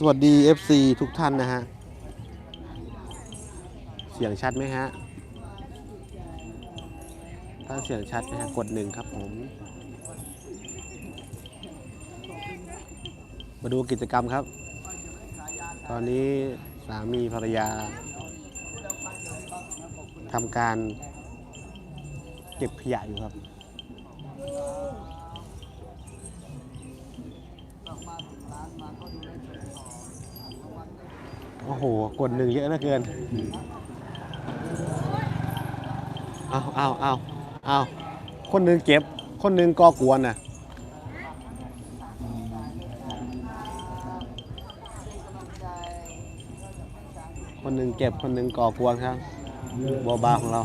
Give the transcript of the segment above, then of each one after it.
สวัสดี FC ทุกท่านนะฮะ เสียงชัดไหมฮะ ถ้าเสียงชัดนะฮะ กดหนึ่งครับผม มาดูกิจกรรมครับ ตอนนี้สามีภรรยาทำการเก็บขยะอยู่ครับ โอ้โห กดหนึ่งเยอะเหลือเกิน เอาเอาเอาเอาคนหนึ่งเก็บ คนหนึ่งก่อกวนน่ะ คนหนึ่งเก็บ คนหนึ่งก่อกวนครับบอบาของเรา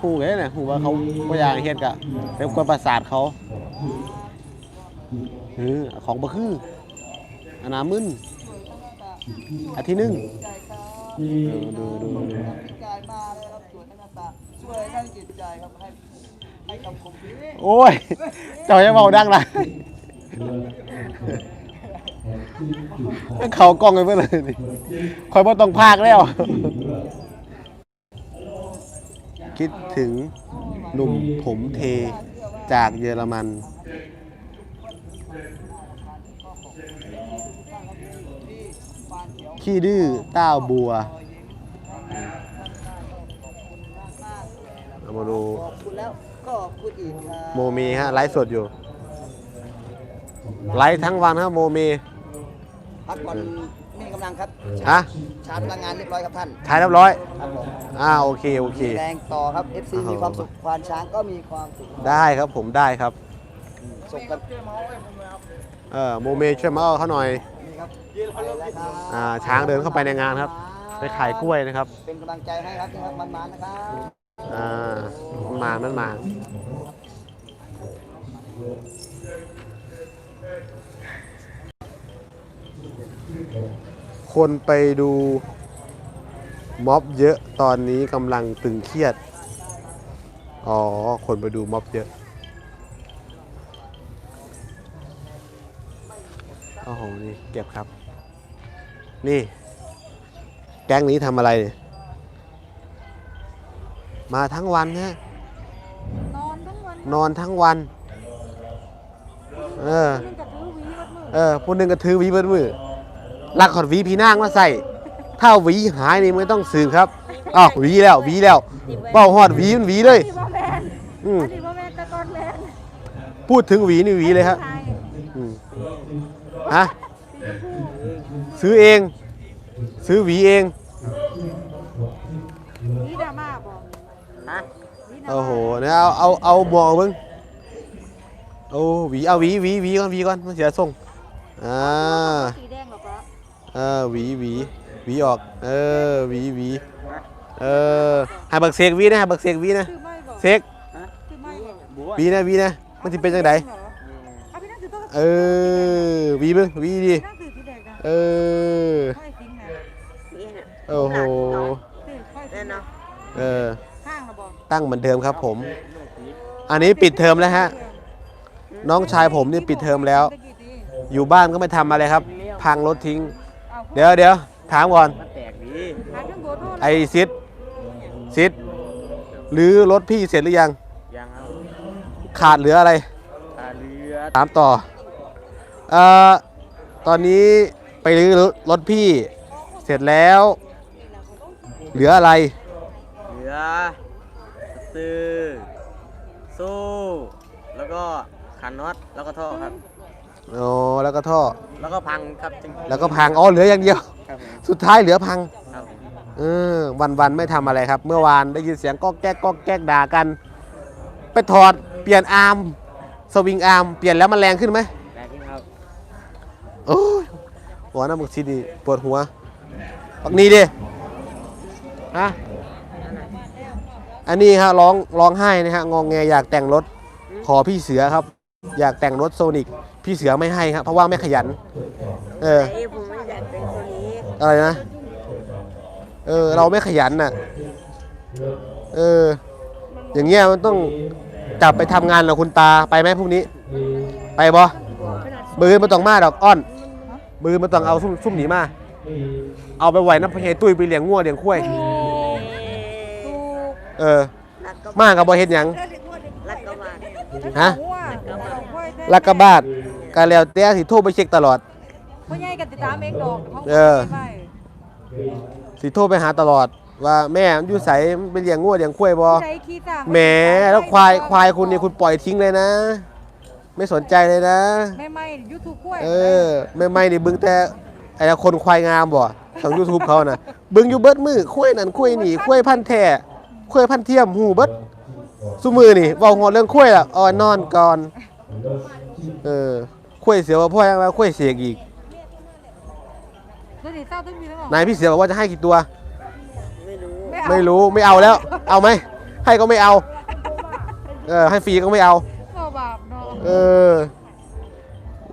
ผู้เอ้ยเนี่ยผู้ว่าเขาก็อยางเฮ็ดกะเป็นกวนประสาทเขา เออของบ่คืออันนามึนอาทิตย์หนึงดูดูดูดูกายมาเลยครับสวยทั้งหน้าตาช่วยทั้งจิตใจครับให้ให้คำคมนี้โอ้ยเจ้าจะเบาดังนะเขากล้องไปเพื่อเลยนี่คอยบ่ต้องพากแล้ว คิดถึงหนุ่มผมเทจากเยอรมัน ขี้ดื้อเต้าบัวเอามาดูขอบคุณแล้วก็ขอบคุณอีกครับโมมีฮะไลฟ์สดอยู่ ไลฟ์ทั้งวันครับโมมีพักก่อนมีกำลังครับฮะชาร์จพลังงานเรียบร้อยครับท่านถ่ายเรียบร้อยครับผมอ่าโอเคโอเคมีแรงต่อครับ FC โอ้โหมีความสุขควานช้างก็มีความสุขได้ครับผมได้ครับส่งกันเออโมเมช่วยมาเอาเขาหน่อย อ่าช้างเดินเข้าไปในงานครับ ไปขายกล้วยนะครับ เป็นกำลังใจให้ครับนี่ครับมันๆนะครับอ่ามันมามันมาคนไปดูม็อบเยอะตอนนี้กำลังตึงเครียด อ๋อ คนไปดูม็อบเยอะโอ้โหนี่เก็บครับ นี่ แก๊งนี้ทำอะไรเนี่ยมาทั้งวันฮะนอนทั้งวันนอนทั้งวัน เออนึงกับถือหวีวัดมือเออผู้หนึ่งก็ถือหวีเบิดมือลักขอดหวีพีนางมาใส่ ถ้าหวีหายนี่ไม่ต้องสืบครับอ้าวหวีแล้วหวีแล้วเป้าหอดหวีมันหวีเลยนี่ว่าแมนอืม อันนี้ว่าแมนแต่ก่อนแมนพูดถึงหวีนี่หวีเลยครับใช่อืมฮะ ซื้อเอง ซื้อหวีเองนี่ดราม่าบอกฮะนี่ดราม่าโอ้โหเนี่ยเอาเอาเอาหมอกมึงเอาหวีเอาหวีหวีหวีก่อนหวีก่อนมันเสียทรงอ่าสีแดงเหรอปะเออหวีหวีหวีออกเออหวีหวีเออให้บักเสกหวีนะให้บักเสกหวีนะคือไม่บอกเสกคือไม่บอกบัวหวีนะหวีนะมันจะเป็นจังไดเหรอเอาพี่นั่งถือตัวเออหวีเบิ่งหวีดีพี่นั่งถือสีแดงนะ เออ ค่อยทิ้งนะโอ้โหถือค่อยทิ้งนะเออ ข้างระบอกตั้งเหมือนเดิมครับผม อันนี้ปิดเทอมแล้วฮะ น้องชายผมนี่ปิดเทอมแล้วตะกี้ดีอยู่บ้านก็ไม่ทำอะไรครับ พังรถทิ้งเอาเดี๋ยวเดี๋ยวถามก่อน มันแตกดีหาเครื่องโบโทรไอซิดซิดหรือรถพี่เสร็จหรือยัง ยังเอาขาดเหลืออะไรขาเรือถามต่อ เอ่อ ตอนนี้ ไปรื้อรถพี่เสร็จแล้ว เหลืออะไรเรือซื้อสู้แล้วก็ขันน็อตแล้วก็ท่อครับอ๋อแล้วก็ท่อ แล้วก็พังครับจริงแล้วก็พังอ๋อเหลืออย่างเดียว ครับผมสุดท้ายเหลือพัง ครับผมเออวันวันๆไม่ทำอะไรครับ เมื่อวานได้ยินเสียงก็แก๊กก็แก๊กด่ากัน ไปถอดเปลี่ยนอาร์มสวิงอาร์มเปลี่ยนแล้วมันแรงขึ้นไหม แรงขึ้นครับ โอ้ย หัวหน้ามึกซีดีปวดหัวปักนี้ดิฮะอันนี้ฮะร้องร้องไห้นะฮะงองแงอยากแต่งรถขอพี่เสือครับ อยากแต่งรถโซนิกพี่เสือไม่ให้ครับเพราะว่าไม่ขยัน เออเอ้ผมไม่อยากเป็นคนนี้อะไรนะ เออ เราไม่ขยันน่ะ เออ อย่างเงี้ยมันต้องกลับไปทำงานกับคุณตาไปไหมพรุ่งนี้ ไปบ่มือมาต้องมาดอกอ้อน มมือมันต้องเอาซุ่มซุ่มหนีมา เอาไปไหวน้ำพะเฮตุ้ยไปเลี้ยงงัวเลี้ยงควายถูกเออลักก็มากับบ่เฮ็ดหยังลักก็มาฮะหัวสองค่อยแท้ลักกะบาดกะแล้วแต่สิโทรไปเช็คตลอด พ่อใหญ่กันติดตามเองดอกเขาเออไม่สิโทรไปหาตลอด ว่าแม่มันอยู่ไสมันไปเลี้ยงงัวเลี้ยงควายบ่ใจขี้ต่างแหมแล้วควายควายคุณนี่คุณปล่อยทิ้งเลยนะ ไม่สนใจเลยนะแม่ไม่ยูทูบกล้วยเออไม่ไม่นี่เบึงแต่ไอ้คนควายงามบ่ทาง YouTube เขาน่ะเบึงอยู่เบิดมือควายนั่นควายนี่ควายพันธุ์แท้ควายพันธุ์เทียมหูเบิดซุมือนี่เว้าหัวเรื่องควายล่ะอ่อนนอนก่อนเออควายเสียว่าพ่อยังว่าควายเสียอีกแล้วนี่เศร้าต้องมีแล้วหรอนายพี่เสียบอกว่าจะให้กี่ตัวไม่รู้เอาไม่รู้ไม่เอาแล้ว เอาไหมให้ก็ไม่เอา เออให้ฟรีก็ไม่เอาก็บาป เนาะเออ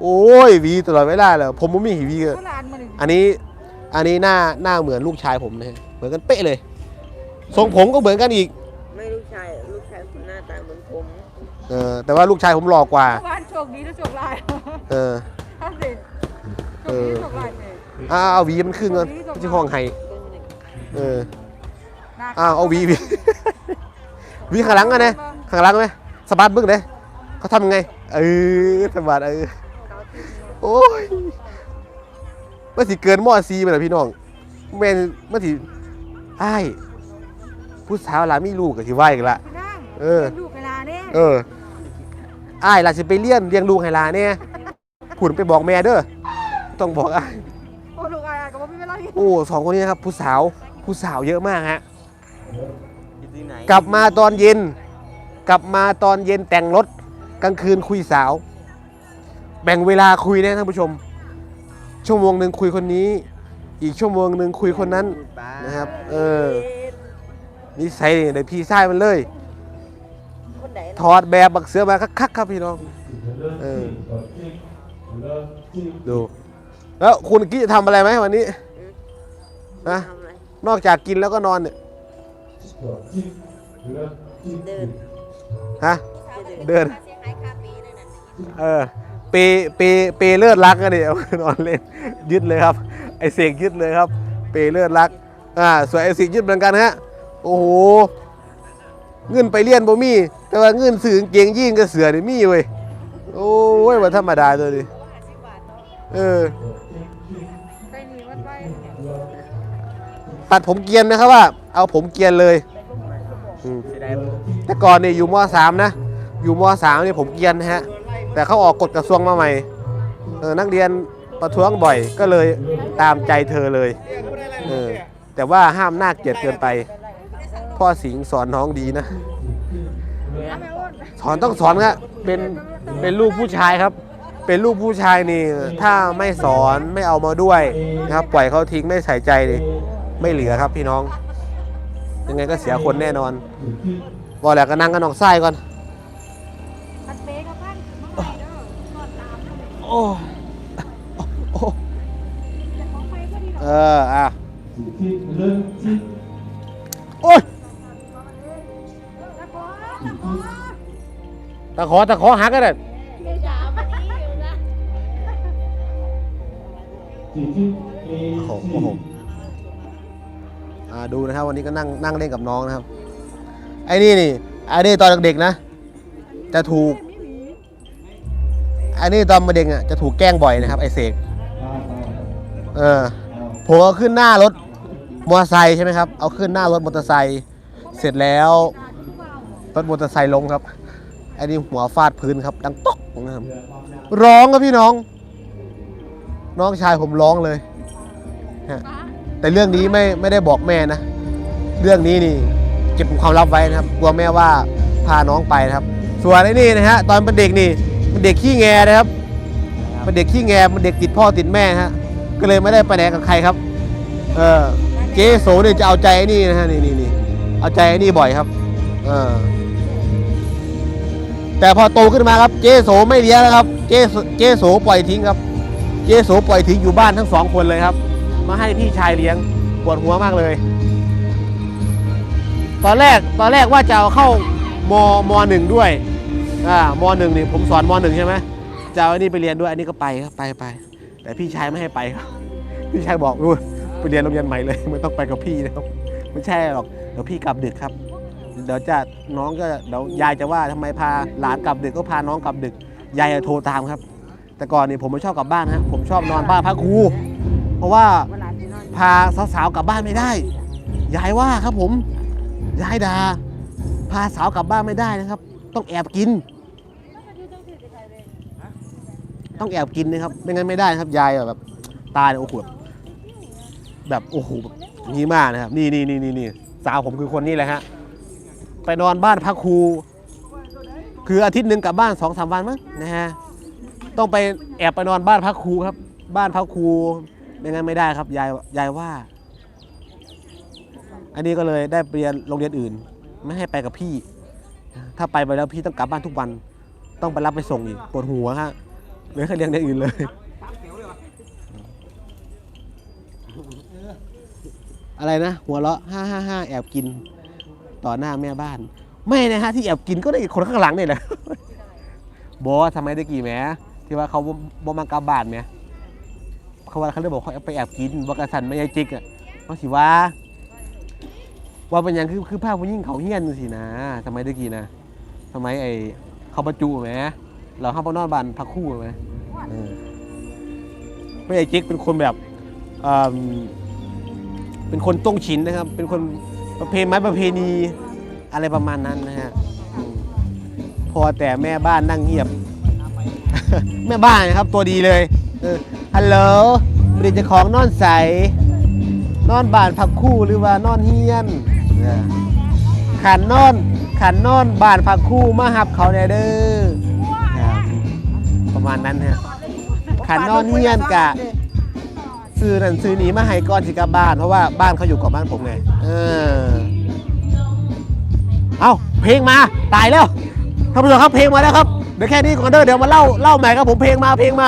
โอ้ยหวีตลอดเวลาเลยผมบ่มีหวีเลยก็หลานมาหนึ่งอันนี้อันนี้หน้าหน้าเหมือนลูกชายผมนะฮะเหมือนกันเป๊ะเลย ทรงผมก็เหมือนกันอีก ไม่ลูกชาย ลูกชายคนหน้าตาเหมือนผม เออแต่ว่าลูกชายผมหล่อกว่า บ้านโชคดีหรือโชคร้ายเออทำสิโชคดีหรือโชคร้ายเนี่ยอ้าวเอาหวีมันครึ่งเงินไม่ใช่ห้องไห้เอออ้าวเอาหวีหวีหวีข้างหลังอะนะข้างหลังไหมสะบัดบึ้งเลยเขาทำยังไง เออสะบัดเออโอ้ยมันสิเกินมอซีไปเลยพี่น้องแม่นมันสิอ้ายผู้สาวหลามีลูกกับสิว่าอีกละพี่นั่งเออลูกเวลาเนี่ยเอออ้ายล่ะสิไปเลี้ยนเลี้ยงลูกให้หลาเนี่ยผุนไปบอกแม่เด้อต้องบอกอ้าย โอ้ลูกอะไรกับว่าพี่ไม่เล่าอีกโอ้สองคนนี้นะครับผู้สาวผู้สาวเยอะมากฮะอยู่ที่ไหนกลับมาตอนเย็น กลับมาตอนเย็นแต่งรถ กลางคืนคุยสาว แบ่งเวลาคุยนะท่านผู้ชม ชั่วโมงหนึ่งคุยคนนี้ อีกชั่วโมงหนึ่งคุยคนนั้นนะครับ เออนิสัยเดี๋ยวพี่ไส้มันเลย คนไหนถอดแบบบักเสือมาคักๆครับพี่น้อง เออ ดู แล้วคุณกี้จะทำอะไรไหมวันนี้ นะ ทำอะไรนอกจากกินแล้วก็นอนเนี่ย เดิน ฮะ เดิน เออเปเปเปเลือดรักกันดิเอานอนเล่นยึดเลยครับ ไอเสกยึดเลยครับเปเลือดรักอ่าสวนไอเสกยึดเหมือนกันฮะโอ้โหเงินไปเลี้ยนบ่มี แต่ว่าเงินสื่อกางเกงยีนกับเสือนี่มีเว้ยโอ้ยว่าธรรมดาตัวดิเออตัดผมเกียนนะครับว่า เอาผมเกียนเลยแต่ก่อนเนี่ยอยู่มสามนะ อยู่มสามเนี่ยผมเกรียนนะฮะ แต่เขาออกกฎกระทรวงมาใหม่เออนักเรียนประท้วงบ่อยก็เลยตามใจเธอเลยเออแต่ว่าห้ามหน่าเกลียดเกินไป พ่อสิงห์สอนน้องดีนะ สอนต้องสอนครับเป็นเป็นลูกผู้ชายครับ เป็นลูกผู้ชายนี่ ถ้าไม่สอนไม่เอามาด้วยนะครับ ปล่อยเขาทิ้งไม่ใส่ใจนี่ไม่เหลือครับพี่น้อง ยังไงก็เสียคนแน่นอนบอกแล้วก็นั่งกันนองไส้ก่อน โอ้โอ้เอออะโอ้ยตะขอตะขอหักกันเลยโอ้โหอ่าดูนะครับวันนี้ก็นั่งนั่งเล่นกับน้องนะครับ ไอ้นี่นี่ไอ้นี่ตอนเด็กๆนะ จะถูก อ้นี่ตอนมาเด็กอะจะถูกแกล้งบ่อยนะครับไอ้เสกเออผมเอาขึ้นหน้ารถมอเตอร์ไซค์ใช่ไหมครับ เอาขึ้นหน้ารถมอเตอร์ไซค์เสร็จแล้วรถมอเตอร์ไซค์ลงครับไอ้นี่หัวฟาดพื้นครับ ดังป๊อกนะครับร้องครับพี่น้อง น้องชายผมร้องเลยฮะแต่เรื่องนี้ไม่ไม่ได้บอกแม่นะ เรื่องนี้นี่เก็บเป็นความลับไว้นะครับ กลัวแม่ว่าพาน้องไปนะครับ ส่วนไอ้นี่นะฮะตอนเป็นเด็กนี่ มันเด็กขี้แงนะครับ มันเด็กขี้แงมันเด็กติดพ่อติดแม่ฮะ ก็เลยไม่ได้ไปไหนกับใครครับ เออเจ๊โสเนี่ยจะเอาใจไอ้นี่นะฮะนี่นี่นี่เอาใจไอ้นี่บ่อยครับ เออแต่พอโตขึ้นมาครับ เจโสไม่เลี้ยงแล้วครับ เจสเจโสปล่อยทิ้งครับ เจโสปล่อยทิ้งอยู่บ้านทั้งสองคนเลยครับ มาให้พี่ชายเลี้ยงปวดหัวมากเลย ตอนแรกตอนแรกว่าจะเอาเข้ามมหนึ่งด้วย อ่ามหนึ่งนี่ผมสอนมหนึ่งใช่ไหมจะเอาอันนี้ไปเรียนด้วยอันนี้ก็ไปครับไปไป แต่พี่ชายไม่ให้ไปครับ พี่ชายบอกดูไปเรียนโรงเรียนใหม่เลยไม่ต้องไปกับพี่นะครับ ไม่ใช่หรอกเดี๋ยวพี่กลับดึกครับ เดี๋ยวจะน้องก็เดี๋ยวยายจะว่าทำไมพาหลานกลับดึกก็พาน้องกลับดึกยายจะโทรตามครับ แต่ก่อนนี่ผมไม่ชอบกลับบ้านฮะผมชอบนอนบ้านพักครู เพราะว่าพาสาวๆกลับบ้านไม่ได้ยายว่าครับผมยายดาพาสาวกลับบ้านไม่ได้นะครับ ต้องแอบกิน ต้องแอบกินนะครับ ไม่งั้นไม่ได้นะครับ ยายแบบตายโอ้โหแบบแบบโอ้โหแบบนี้มากนะครับ นี่นี่นี่นี่นี่สาวผมคือคนนี้แหละฮะไปนอนบ้านพักครูคืออาทิตย์หนึ่งกลับบ้านสองสามวันมั้งนะฮะต้องไปแอบไปนอนบ้านพักครูครับ บ้านพักครูไม่งั้นไม่ได้ครับยายยายว่า อันนี้ก็เลยได้ไปเรียนโรงเรียนอื่น ไม่ให้ไปกับพี่ ถ้าไปไปแล้วพี่ต้องกลับบ้านทุกวัน ต้องไปรับไปส่งอีกปวดหัวฮะ เลยให้เรียนอย่างอื่นเลยอะไรนะ หัวเราะห้าห้าห้าแอบกิน ต่อหน้าแม่บ้าน ไม่นะฮะที่แอบกินก็ได้คนข้างหลังนี่แหละบอสทำไมได้กี่แหมที่ว่าเขาบ่มากลับานไหมเขาว่าเขาเลยบอกเขาไปแอบกินบอกกระสันไม่ยายจิกอะเขาสิว่า ว่าเป็นยังคือคือภาพผู้หญิงเขาเฮี้ยนสินะทำไมได้กี่นะทำไมไอเขาประจูไหม เราเข้าไปนอนบ้านพักคู่ไหมเออไม่ไอจิกเป็นคนแบบเอิ่มเป็นคนต้งชินนะครับ เป็นคนประเพณีไม้ประเพณีอะไรประมาณนั้นนะฮะอืมพอแต่แม่บ้านนั่งเงียบ แม่บ้านนะครับตัวดีเลยเออฮัลโหลบริจาของนอนใส นอนบ้านพักคู่หรือว่านอนเฮียนเนี่ยขันนอนขันนอนบ้านพักคู่มาหับเขาแน่เด้อครับ ประมาณนั้นฮะขันนอนเฮียนกะซื้อนั่นซื้อหนีมาให้ก่อนสิกลับบ้าน เพราะว่าบ้านเขาอยู่กับบ้านผมไง เออ เอาเพลงมาตายแล้วท่านผู้ชมครับเพลงมาแล้วครับเดี๋ยวแค่นี้ก่อนเด้อเดี๋ยวมาเล่าเล่าใหม่ครับผมเพลงมาเพลงมา